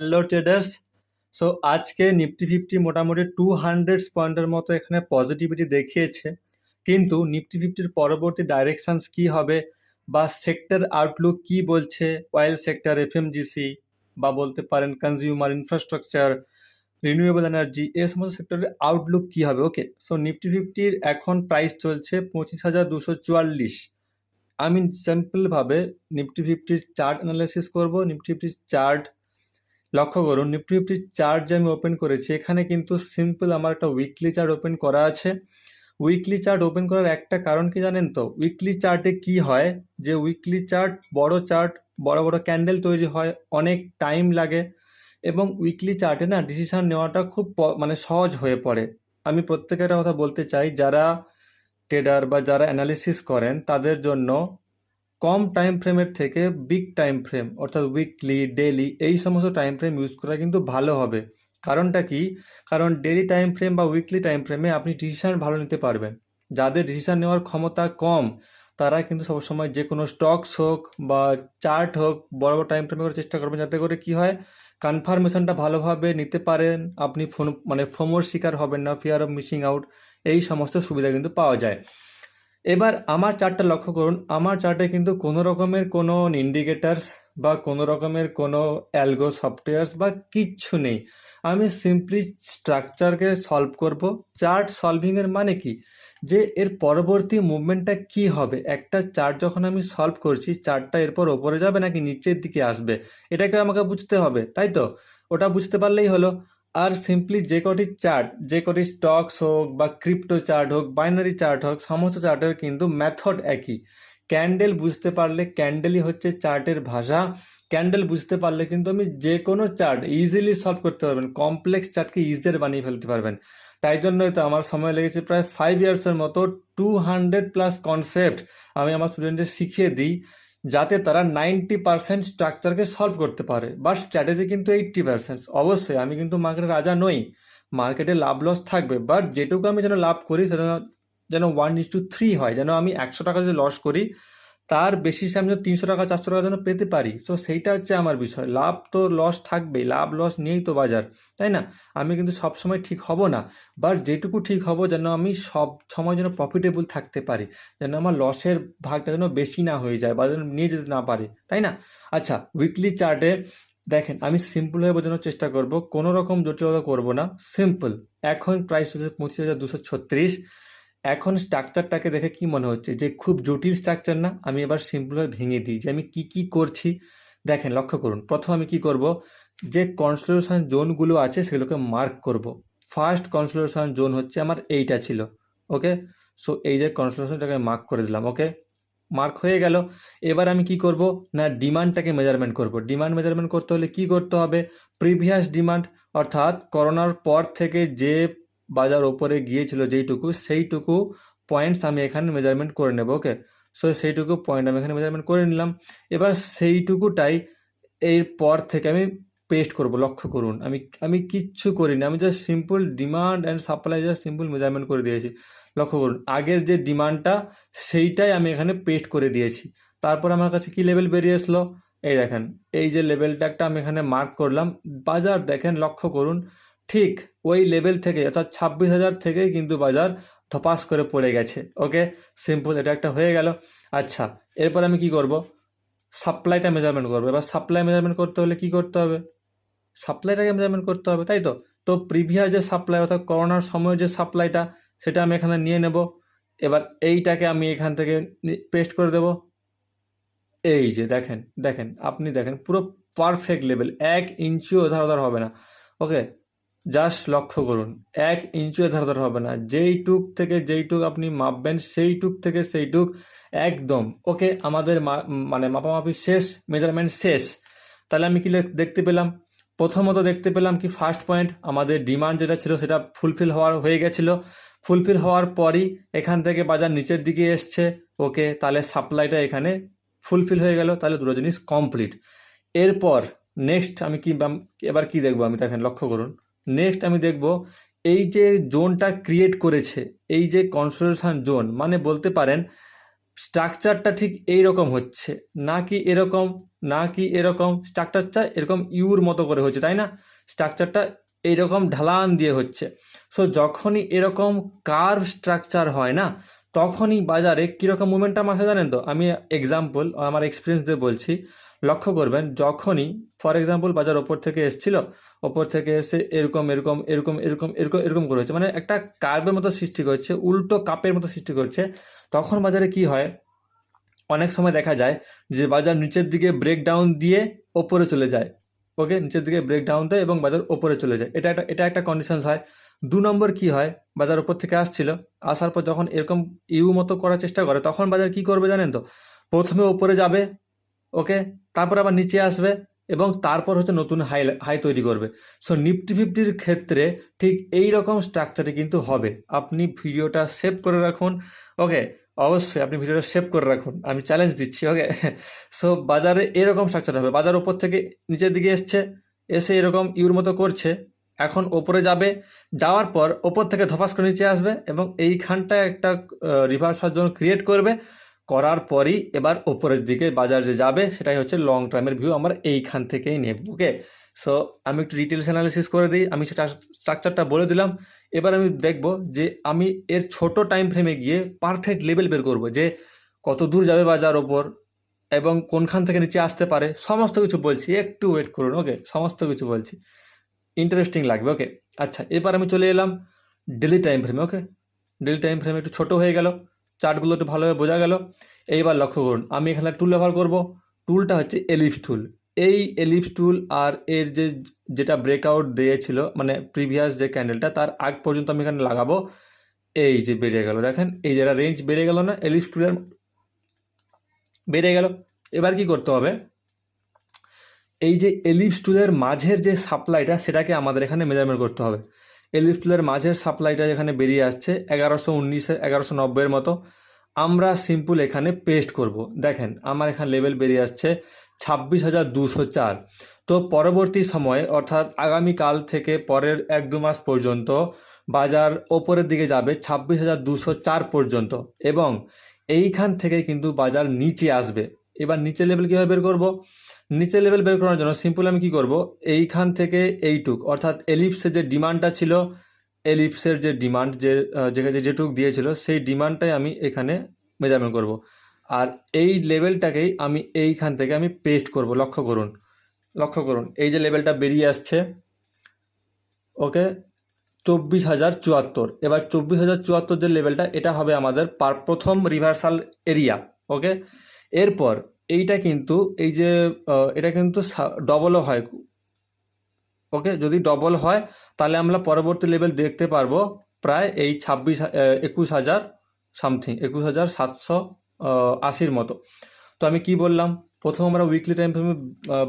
Hello traders so আজকে Nifty fifty মোটামুটি two hundred পয়েন্টের মতো এখানে পজিটিভিটি দেখিয়েছে। কিন্তু নিফটি ফিফটির পরবর্তী ডাইরেকশানস কি হবে বা সেক্টর আউটলুক কি বলছে? অয়েল সেক্টর এফএমজিসি বা বলতে পারেন কনজিউমার ইনফ্রাস্ট্রাকচার রিনিউয়েবল এনার্জি এ সমস্ত সেক্টরের আউটলুক কি হবে? ওকে সো নিফটি ফিফটির এখন প্রাইস চলছে পঁচিশ হাজার দুশো চুয়াল্লিশ। আমি সিম্পলভাবে নিফটি ফিফটির চার্ট অ্যানালাইসিস করব। নিফটি ফিফটির চার্ট লক্ষ্য করুন নিফটি ফিফটির চার্ট যে আমি ওপেন করেছি। এখানে কিন্তু সিম্পল আমার একটা উইকলি চার্ট ওপেন করা আছে। উইকলি চার্ট ওপেন করার একটা কারণ কি জানেন তো? উইকলি চার্টে কি হয়? যে উইকলি চার্ট বড় চার্ট বড় বড় ক্যান্ডেল তৈরি হয়, অনেক টাইম লাগে এবং উইকলি চার্টে না ডিসিশন নেওয়াটা খুব মানে সহজ হয়ে পড়ে। আমি প্রত্যেকের কথা বলতে চাই, যারা ট্রেডার বা যারা অ্যানালিসিস করেন, তাদের জন্য কম টাইম ফ্রেমের থেকে বিগ টাইম ফ্রেম অর্থাৎ উইকলি ডেলি এই সমস্ত টাইম ফ্রেম ইউজ করা কিন্তু ভালো হবে। কারণটা কি? কারণ ডেলি টাইম ফ্রেম বা উইকলি টাইম ফ্রেমে আপনি ডিসিশান ভালো নিতে পারবেন। যাদের ডিসিশান নেওয়ার ক্ষমতা কম, তারা কিন্তু সবসময় যে কোনো স্টকস হোক বা চার্ট হোক, বড় বড় টাইম ফ্রেমে করার চেষ্টা করবেন। যাতে করে কি হয়? কনফার্মেশনটা ভালোভাবে নিতে পারেন। আপনি ফোন মানে ফোমোর শিকার হবেন না ফিয়ার অফ মিসিং আউট এই সমস্ত সুবিধা কিন্তু পাওয়া যায়। এবার আমার চার্টটা লক্ষ্য করুন। আমার চার্টে কিন্তু কোনো রকমের কোনো ইন্ডিকেটার্স বা কোনো রকমের কোনো অ্যালগো সফটওয়্যার্স বা কিচ্ছু নেই। আমি সিম্পলি স্ট্রাকচারকে সলভ করব। চার্ট সলভিংয়ের মানে কি? যে এর পরবর্তী মুভমেন্টটা কি হবে? একটা চার্ট যখন আমি সলভ করছি, চার্টটা এরপর ওপরে যাবে নাকি নিচের দিকে আসবে? এটাকে আমাকে বুঝতে হবে, তাই তো? ওটা বুঝতে পারলেই হলো। আর সিম্পলি যে কটি চার্ট যে কটি স্টকস হোক বা ক্রিপ্টো চার্ট হোক বাইনারি চার্ট হোক, সমস্ত চার্টের কিন্তু মেথড একই। ক্যান্ডেল বুঝতে পারলে ক্যান্ডেলই হচ্ছে চার্টের ভাষা। ক্যান্ডেল বুঝতে পারলে কিন্তু আমি যে কোনো চার্ট ইজিলি সলভ করতে পারবেন। কমপ্লেক্স চার্টকে ইজিয়ার বানিয়ে ফেলতে পারবেন। তাই জন্যই তো আমার সময় লেগেছে প্রায় ফাইভ ইয়ার্সের মতো টু হান্ড্রেড প্লাস কনসেপ্ট আমি আমার স্টুডেন্টদের শিখিয়ে দিই। যাতে তারা নাইনটি পার্সেন্ট স্ট্রাকচারকে সলভ করতে পারে। বা স্ট্র্যাটেজি কিন্তু এইটটি পার্সেন্ট অবশ্যই আমি কিন্তু মার্কেটে রাজা নই। মার্কেটে লাভ লস থাকবে। বাট যেটুকু আমি যেন লাভ করি, সেটা যেন ওয়ান ইস টু থ্রি হয়। যেন আমি একশো টাকা যদি লস করি তার বেশি আমি যেন তিনশো টাকা, চারশো টাকার যেন পেতে পারি। তো সেইটা হচ্ছে আমার বিষয়। লাভ তো লস থাকবেই, লাভ লস নিয়েই তো বাজার, তাই না? আমি কিন্তু সব সময় ঠিক হব না বাট যেটুকু ঠিক হব যেন আমি সব সময় যেন প্রফিটেবল থাকতে পারি, যেন আমার লসের ভাগটা যেন বেশি না হয়ে যায় বা যেন নিয়ে যেতে না পারে, তাই না? আচ্ছা উইকলি চার্টে দেখেন, আমি সিম্পলভাবে বোঝানোর চেষ্টা করব কোনো রকম জটিলতা করব না সিম্পল এখন প্রাইস হচ্ছে পঁচিশ হাজার দুশো ছত্রিশ এখন স্ট্রাকচারটাকে দেখে কি মনে হচ্ছে? যে খুব জটিল স্ট্রাকচার না, আমি এবার সিম্পলভাবে ভেঙে দিই। যে আমি কি কি করছি? দেখেন, লক্ষ্য করুন। প্রথম আমি কি করব? যে কনসোলেশন জোনগুলো আছে, সেগুলোকে মার্ক করব। ফার্স্ট কনসোলেশন জোন হচ্ছে আমার এইটা ছিল ওকে সো এই যে কনসোলেশনটাকে মার্ক করে দিলাম ওকে মার্ক হয়ে গেল। এবার আমি কি করব? না ডিমান্ডটাকে মেজারমেন্ট করব। ডিমান্ড মেজারমেন্ট করতে হলে কি করতে হবে? প্রিভিয়াস ডিমান্ড অর্থাৎ করোনার পর থেকে যে বাজার ওপরে গিয়েছিল যেইটুকু, সেইটুকু পয়েন্টস আমি এখানে মেজারমেন্ট করে নেব ওকে সো সেইটুকু পয়েন্ট আমি এখানে মেজারমেন্ট করে নিলাম। এবার সেইটুকুটাই এর পর থেকে আমি পেস্ট করব, লক্ষ্য করুন। আমি আমি কিচ্ছু করিনি, আমি just simple demand and supply just simple measurement করে দিয়েছি। লক্ষ্য করুন, আগের যে ডিমান্ডটা সেইটাই আমি এখানে পেস্ট করে দিয়েছি। তারপর আমার কাছে কি লেভেল বেরিয়ে আসলো? এই দেখেন, এই যে লেভেলটা একটা আমি এখানে মার্ক করলাম। বাজার দেখেন, লক্ষ্য করুন ঠিক ওই লেভেল থেকে, অর্থাৎ ছাব্বিশ হাজার থেকেই কিন্তু বাজার ধপাস করে পড়ে গেছে। ওকে সিম্পল এটা একটা হয়ে গেল। আচ্ছা এরপর আমি কি করব? সাপ্লাইটা মেজারমেন্ট করব। এবার সাপ্লাই মেজারমেন্ট করতে হলে কি করতে হবে? সাপ্লাইটাকে মেজারমেন্ট করতে হবে, তাই তো? তো প্রিভিয়াস যে সাপ্লাই অর্থাৎ করোনার সময় যে সাপ্লাইটা সেটা আমি এখানে নিয়ে নেব। এবার এইটাকে আমি এখান থেকে পেস্ট করে দেব। এই যে দেখেন দেখেন, আপনি দেখেন, পুরো পারফেক্ট লেভেল এক ইঞ্চিও এধার ওধার হবে না। ওকে জাস্ট লক্ষ্য করুন, এক ইঞ্চিও এধার ওধার হবে না। যেইটুক থেকে যেইটুক আপনি মাপবেন সেইটুক থেকে সেইটুক একদম। ওকে আমাদের মানে মাপামাপি শেষ মেজারমেন্ট শেষ। তাহলে আমি কি দেখতে পেলাম? প্রথমত দেখতে পেলাম কি ফার্স্ট পয়েন্ট আমাদের ডিমান্ড যেটা ছিল সেটা ফুলফিল হওয়ার হয়ে গেছিল। ফুলফিল হওয়ার পরই এখান থেকে বাজার নিচের দিকে এসছে। ওকে তাহলে সাপ্লাইটা এখানে ফুলফিল হয়ে গেল, তাহলে দুটো জিনিস কমপ্লিট এরপর নেক্সট আমি কি এবার কি দেখব আমি? দেখেন, লক্ষ্য করুন। নেক্সট আমি দেখব, এই যে জোনটা ক্রিয়েট করেছে, এই যে কনসোলেশন জোন মানে বলতে পারেন স্ট্রাকচারটা ঠিক এই রকম হচ্ছে, না কি এরকম, না কি এরকম স্ট্রাকচারটা এরকম ইউর মতো করে হচ্ছে, তাই না? স্ট্রাকচারটা এইরকম ঢালান দিয়ে হচ্ছে। সো যখনই এরকম কার্ভ স্ট্রাকচার হয় না, তখনই বাজারে কীরকম মুভমেন্টাম আসে জানেন তো? আমি এক্সাম্পল আমার এক্সপিরিয়েন্স দিয়ে বলছি। লক্ষ্য করবেন, যখনই ফর এক্সাম্পল বাজার ওপর থেকে এসছিল, ওপর থেকে এসে এরকম এরকম এরকম এরকম এরকম এরকম করে হচ্ছে মানে একটা কার্ভের মতো সৃষ্টি করছে, উল্টো কাপের মতো সৃষ্টি করছে। তখন বাজারে কি হয়? অনেক সময় দেখা যায় যে বাজার নিচের দিকে ব্রেক ডাউন দিয়ে ওপরে চলে যায়। ওকে নিচের দিকে ব্রেক ডাউন দেয় এবং বাজার ওপরে চলে যায়। এটা একটা এটা একটা কন্ডিশনস হয়। দু নম্বর কি হয়? বাজার ওপর থেকে আসছিল। আসার পর যখন এরকম ইউ মতো করার চেষ্টা করে, তখন বাজার কি করবে জানেন তো? প্রথমে ওপরে যাবে ওকে? তারপর আবার নিচে আসবে এবং তারপর হচ্ছে নতুন হাই হাই তৈরি করবে। সো নিফটি ফিফটির ক্ষেত্রে ঠিক এই রকম স্ট্রাকচারে কিন্তু হবে। আপনি ভিডিওটা সেভ করে রাখুন ওকে অবশ্যই আপনি ভিডিওটা সেভ করে রাখুন। আমি চ্যালেঞ্জ দিচ্ছি ওকে সো বাজারে এরকম স্ট্রাকচার হবে। বাজার ওপর থেকে নিচের দিকে এসছে, এসে এরকম ইউর মতো করছে। এখন ওপরে যাবে, যাওয়ার পর ওপর থেকে ধপাস করে নিচে আসবে এবং এইখানটায় একটা রিভার্সাল জোন ক্রিয়েট করবে। করার পরই এবার ওপরের দিকে বাজার যে যাবে, সেটাই হচ্ছে লং টার্মের ভিউ আমরা এইখান থেকেই নেব ওকে সো আমি একটু ডিটেলস অ্যানালিসিস করে দিই, আমি সেটা স্ট্রাকচারটা বলে দিলাম। এবার আমি দেখব যে আমি এর ছোট টাইম ফ্রেমে গিয়ে পারফেক্ট লেভেল বের করব যে কত দূর যাবে বাজার ওপর এবং কোনখান থেকে নিচে আসতে পারে, সমস্ত কিছু বলছি, একটু ওয়েট করুন ওকে সমস্ত কিছু বলছি। ইন্টারেস্টিং লাগবে ওকে আচ্ছা এবার আমি চলে এলাম ডেলি টাইম ফ্রেমে ওকে ডেলি টাইম ফ্রেমে একটু ছোটো হয়ে গেল। চার্টগুলো একটু ভালোভাবে বোঝা গেল। এইবার লক্ষ্য করুন, আমি এখানে টুল ব্যবহার করব। টুলটা হচ্ছে এলিপস টুল এই এলিপস টুল আর এর যে যেটা ব্রেকআউট দিয়েছিল মানে প্রিভিয়াস যে ক্যান্ডেলটা তার আগ পর্যন্ত আমি এখানে লাগাবো। এই যে বেড়ে গেল, দেখেন, এই যারা রেঞ্জ বেড়ে গেল না এলিপস টুলের বেড়ে গেল। এবার কি করতে হবে? এই যে এলিপস টুলের মাঝের যে সাপ্লাইটা সেটাকে আমাদের এখানে মেজারমেন্ট করতে হবে। এলিপস টুলের মাঝের সাপ্লাইটা এখানে বেরিয়ে আসছে, এগারোশো উনিশে, এগারোশো নব্বইয়ের মতো। আমরা সিম্পল এখানে পেস্ট করব। দেখেন, আমার এখানে লেভেল বেরিয়ে আসছে ছাব্বিশ হাজার দুশো চার। তো পরবর্তী সময়ে, অর্থাৎ আগামীকাল থেকে পরের এক দু মাস পর্যন্ত, বাজার ওপরের দিকে যাবে ছাব্বিশ হাজার দুশো চার পর্যন্ত। এবং এইখান থেকে কিন্তু বাজার নিচে আসবে। এবার নিচে লেভেল কীভাবে বের করব? নিচে লেভেল বের করার জন্য সিম্পল আমি কি করব? এইখান থেকে এইটুক, অর্থাৎ এলিপসের যে ডিমান্ডটা ছিল এলিপসের যে ডিমান্ড যে যেখানে যেটুক দিয়েছিল, সেই ডিমান্ডটাই আমি এখানে মেজারমেন্ট করব। আর এই লেভেলটাকেই আমি এইখান থেকে আমি পেস্ট করব। লক্ষ্য করুন লক্ষ্য করুন, এই যে লেভেলটা বেরিয়ে আসছে, ওকে? চব্বিশ হাজার চুয়াত্তর। এবার চব্বিশ হাজার চুয়াত্তর যে লেভেলটা এটা হবে আমাদের পার প্রথম রিভার্সাল এরিয়া ওকে? এরপর এইটা কিন্তু, এই যে এটা কিন্তু ডবলও হয়। ওকে? যদি ডবল হয়, তাহলে আমরা পরবর্তী লেভেল দেখতে পারব প্রায় এই ছাব্বিশ একুশ হাজার সামথিং একুশ হাজার সাতশো আশির মতো। তো আমি কি বললাম? প্রথম আমরা উইকলি টাইম ফ্রেমে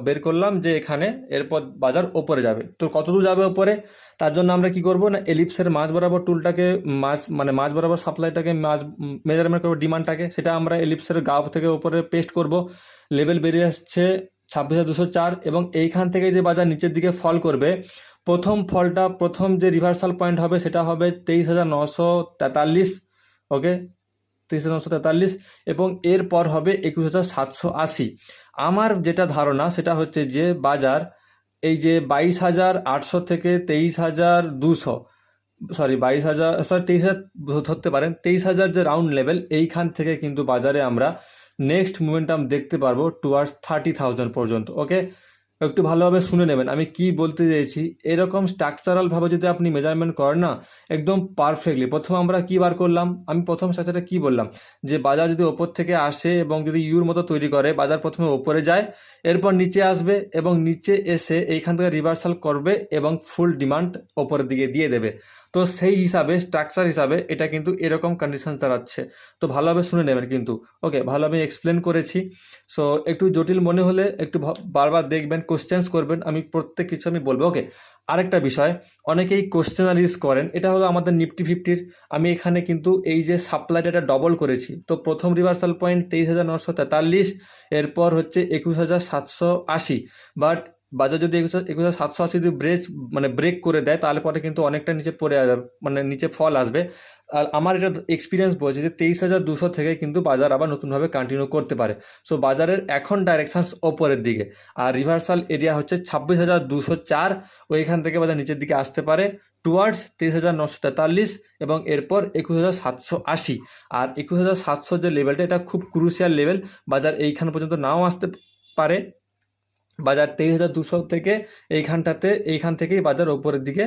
বের করলাম যে এখানে এরপর বাজার ওপরে যাবে। তো কতদূর যাবে ওপরে? তার জন্য আমরা কি করব না এলিপসের মাঝ বরাবর টুলটাকে মাছ মানে মাঝ বরাবর সাপ্লাইটাকে মাঝ মেজারমেন্ট করব ডিমান্ডটাকে সেটা আমরা এলিপসের গাও থেকে ওপরে পেস্ট করব। লেভেল বেরিয়ে আসছে ছাব্বিশ হাজার দুশো চার এবং এইখান থেকে যে বাজার নিচের দিকে ফল করবে, প্রথম ফলটা প্রথম যে রিভার্সাল পয়েন্ট হবে, সেটা হবে তেইশ হাজার নশো তেতাল্লিশ ওকে তেইশ নশো তেতাল্লিশ এবং এরপর হবে একুশ হাজার সাতশো আশি। আমার যেটা ধারণা, সেটা হচ্ছে যে বাজার, এই যে বাইশ হাজার আটশো থেকে তেইশ হাজার দুশো সরি বাইশ হাজার সরি তেইশ হাজার, ধরতে পারেন, তেইশ হাজার যে রাউন্ড লেভেল এইখান থেকে কিন্তু বাজারে আমরা নেক্সট মুভমেন্টাম দেখতে পারব টুয়ার্ডস থার্টি থাউজেন্ড পর্যন্ত ওকে একটু ভালোভাবে শুনে নেবেন। আমি কি বলতে চাইছি, এরকম স্ট্রাকচারালভাবে যদি আপনি মেজারমেন্ট করেন না, একদম পারফেক্টলি প্রথম আমরা কি বার করলাম? আমি প্রথম স্ট্রাকচারটা কি বললাম? যে বাজার যদি ওপর থেকে আসে এবং যদি ইউর মতো তৈরি করে, বাজার প্রথমে ওপরে যায়, এরপর নিচে আসবে এবং নিচে এসে এইখান থেকে রিভার্সাল করবে এবং ফুল ডিমান্ড ওপরের দিকে দিয়ে দেবে। তো সেই হিসাবে স্ট্রাকচার হিসাবে এটা কিন্তু এরকম কন্ডিশন চালাচ্ছে। তো ভালোভাবে শুনে নেবেন কিন্তু। ওকে ভালোভাবে এক্সপ্লেন করেছি। সো একটু জটিল মনে হলে একটু বারবার দেখবেন কোশ্চেন্স করবেন, আমি প্রত্যেক কিছু আমি বলব। ওকে আরেকটা বিষয়, অনেকেই কোশ্চেনারিজ করেন, এটা হলো আমাদের নিফটি ফিফটির আমি এখানে কিন্তু এই যে সাপ্লাইটা এটা ডবল করেছি, তো প্রথম রিভার্সাল পয়েন্ট তেইশ হাজার নশো তেতাল্লিশ, এরপর হচ্ছে একুশ হাজার সাতশো আশি। বাট বাজার যদি একুশ একুশ হাজার সাতশো আশি যদি ব্রেক মানে ব্রেক করে দেয়, তাহলে পরে কিন্তু অনেকটা নিচে পড়ে মানে নিচে ফল আসবে। আর আমার এটা এক্সপিরিয়েন্স বলছে যে তেইশ হাজার দুশো থেকে কিন্তু বাজার আবার নতুনভাবে কন্টিনিউ করতে পারে। সো বাজারের এখন ডাইরেকশানস ওপরের দিকে। আর রিভার্সাল এরিয়া হচ্ছে ছাব্বিশ হাজার দুশো চার। ওইখান থেকে বাজার নিচের দিকে আসতে পারে টুয়ার্ডস তেইশ হাজার নশো তেতাল্লিশ এবং এরপর একুশ হাজার সাতশো আশি। আর একুশ হাজার সাতশো যে লেভেলটা এটা খুব ক্রুশিয়াল লেভেল বাজার এইখান পর্যন্ত নাও আসতে পারে। বাজার তেইশ হাজার দুশো থেকে এইখানটাতে, এইখান থেকেই বাজার ওপরের দিকে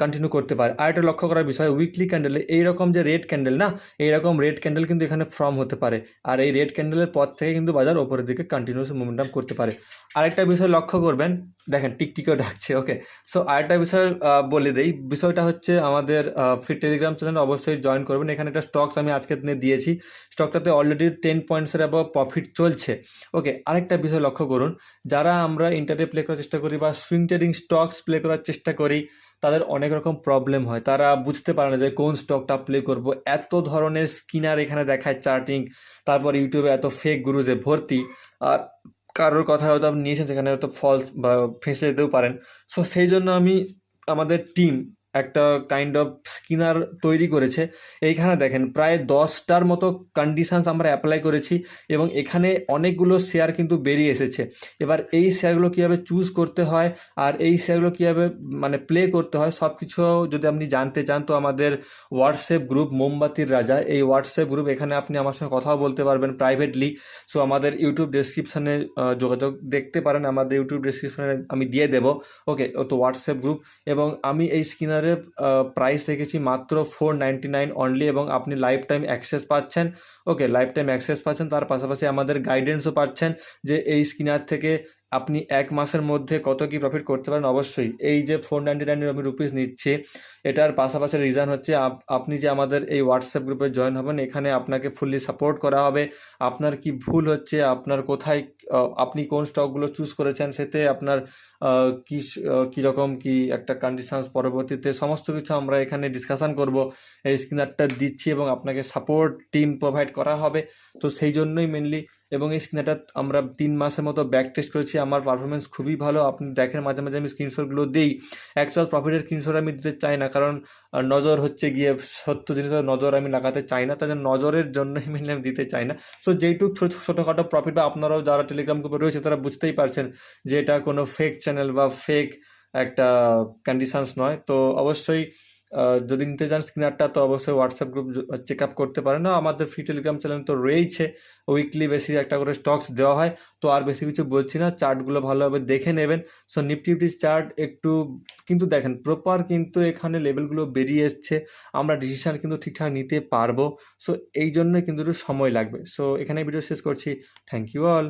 কন্টিনিউ করতে পারে। আর একটা লক্ষ্য করার বিষয় উইকলি ক্যান্ডেলে এইরকম যে রেড ক্যান্ডেল না, এইরকম রেড ক্যান্ডেল কিন্তু এখানে ফর্ম হতে পারে। আর এই রেড ক্যান্ডেলের পর থেকে কিন্তু বাজার ওপরের দিকে কন্টিনিউস মোমেন্টাম করতে পারে। আরেকটা বিষয় লক্ষ্য করবেন, দেখেন টিকটিকেও ডাকছে ওকে সো আরেকটা বিষয় বলে দেই। বিষয়টা হচ্ছে আমাদের ফ্রি টেলিগ্রাম চ্যানেল অবশ্যই জয়েন করবেন। এখানে একটা স্টকস আমি আজকের দিনে দিয়েছি। স্টকটাতে অলরেডি টেন পয়েন্টসের অ্যাবভ প্রফিট চলছে ওকে আরেকটা বিষয় লক্ষ্য করুন, যারা আমরা ইন্টারনেট প্লে করার চেষ্টা করি বা সুইং ট্রেডিং স্টকস প্লে করার চেষ্টা করি, তাদের অনেক রকম প্রবলেম হয়। তারা বুঝতে পারে না যে কোন স্টকটা প্লে করব। এত ধরনের স্কিনার এখানে দেখায় চার্টিং তারপর ইউটিউবে এত ফেক গুরুজে ভর্তি, আর কারোর কথা হয়তো আপনি নিয়েছেন, সেখানে হয়তো ফলস বা ফেঁসে যেতেও পারেন। সো সেই জন্য আমি আমাদের টিম একটা কাইন্ড অফ স্কিনার তৈরি করেছে। এইখানে দেখেন, প্রায় দশটার মতো কন্ডিশানস আমরা অ্যাপ্লাই করেছি এবং এখানে অনেকগুলো শেয়ার কিন্তু বেরিয়ে এসেছে। এবার এই শেয়ারগুলো কীভাবে চুজ করতে হয় আর এই শেয়ারগুলো কীভাবে মানে প্লে করতে হয় সব কিছু যদি আপনি জানতে চান তো আমাদের হোয়াটসঅ্যাপ গ্রুপ মোমবাতির রাজা। এই হোয়াটসঅ্যাপ গ্রুপ এখানে আপনি আমার সঙ্গে কথাও বলতে পারবেন প্রাইভেটলি সো আমাদের ইউটিউব ডেসক্রিপশানে যোগাযোগ দেখতে পারেন। আমাদের ইউটিউব ডেসক্রিপশানে আমি দিয়ে দেবো। ওকে তো হোয়াটসঅ্যাপ গ্রুপ এবং আমি এই স্কিনারের প্রাইস রেখেছি মাত্র ফোর নাইনটি নাইন অনলি এবং আপনি লাইফ টাইম অ্যাক্সেস পাচ্ছেন। ওকে লাইফ টাইম অ্যাক্সেস পাচ্ছেন, তার পাশাপাশি আমাদের গাইডেন্সও পাচ্ছেন যে এই স্কিনার থেকে আপনি এক মাসের মধ্যে কত কি প্রফিট করতে পারেন অবশ্যই। এই যে ফোর নাইনটি নাইন আমি রুপিস নিচ্ছি, এটার পাশাপাশি রিজন হচ্ছে আপ- আপনি যে আমাদের এই হোয়াটসঅ্যাপ গ্রুপে জয়েন হবেন, এখানে আপনাকে ফুললি সাপোর্ট করা হবে। আপনার কি ভুল হচ্ছে, আপনার কোথায় আপনি কোন স্টকগুলো চুজ করেছেন সেতে আপনার কি কীরকম কি একটা কন্ডিশনস পরবর্তীতে সমস্ত কিছু আমরা এখানে ডিসকাশন করব। এই স্কিনারটা দিচ্ছি এবং আপনাকে সাপোর্ট টিম প্রোভাইড করা হবে। তো সেই জন্যই মেনলি এবং এই স্কিনারটা আমরা তিন মাসের মতো ব্যাক টেস্ট করেছি। আমার পারফরমেন্স খুবই ভালো। আপনি দেখেন মাঝে মাঝে আমি স্ক্রিনশটগুলো দিই। অ্যাকচুয়াল প্রফিটের স্ক্রিনশট আমি দিতে চাই না। কারণ নজর হচ্ছে গিয়ে সত্য জিনিসের নজর আমি লাগাতে চাই না। তাদের নজরের জন্যই মেনলি আমি দিতে চাই না। সো যেইটুক ছোটো, ছোটোখাটো প্রফিট বা আপনারাও যারা টেলিগ্রাম গ্রুপে রয়েছে, তারা বুঝতেই পারছেন যে এটা কোনো ফেক চ্যানেল বা ফেক একটা কন্ডিশনস নয়। তো অবশ্যই যদি নিতে চান স্ক্রিনারটা তো অবশ্যই হোয়াটসঅ্যাপ গ্রুপ চেক আপ করতে পারেন। না, আমাদের ফ্রি টেলিগ্রাম চ্যানেল তো রয়েইছে উইকলি বেশি একটা করে স্টকস দেওয়া হয়। তো আর বেশি কিছু বলছি না চার্টগুলো ভালোভাবে দেখে নেবেন। সো নিফটি ফিফটি চার্ট একটু, কিন্তু দেখেন প্রপার কিন্তু এখানে লেভেলগুলো বেরিয়ে এসছে। আমরা ডিসিশান কিন্তু ঠিকঠাক নিতে পারব। সো এই জন্যই কিন্তু একটু সময় লাগবে। সো এখানে ভিডিও শেষ করছি। Thank you all